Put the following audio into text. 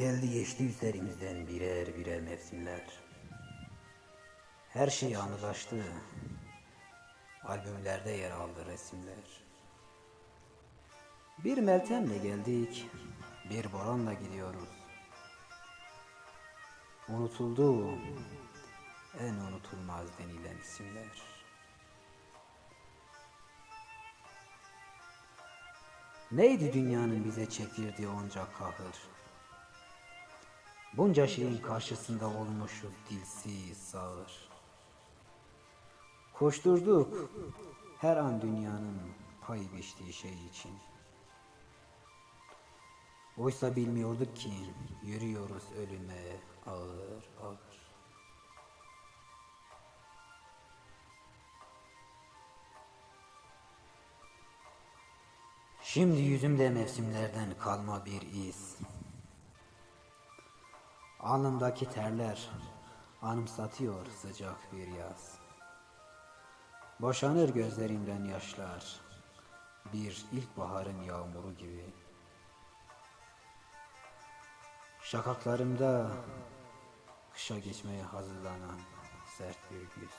Geldi geçti üzerimizden birer birer mevsimler. Her şey anılaştı. Albümlerde yer aldı resimler. Bir Meltem'le geldik, bir Boran'la gidiyoruz. Unutuldu en unutulmaz denilen isimler. Neydi dünyanın bize çektirdiği onca kahır? Bunca şeyin karşısında olmuşuz dilsiz sağır. Koşturduk her an dünyanın pay biçtiği şey için. Oysa bilmiyorduk ki yürüyoruz ölüme ağır ağır. Şimdi yüzümde mevsimlerden kalma bir iz. Alnımdaki terler anımsatıyor sıcak bir yaz. Boşanır gözlerimden yaşlar bir ilkbaharın yağmuru gibi. Şakaklarımda kışa geçmeye hazırlanan sert bir güz.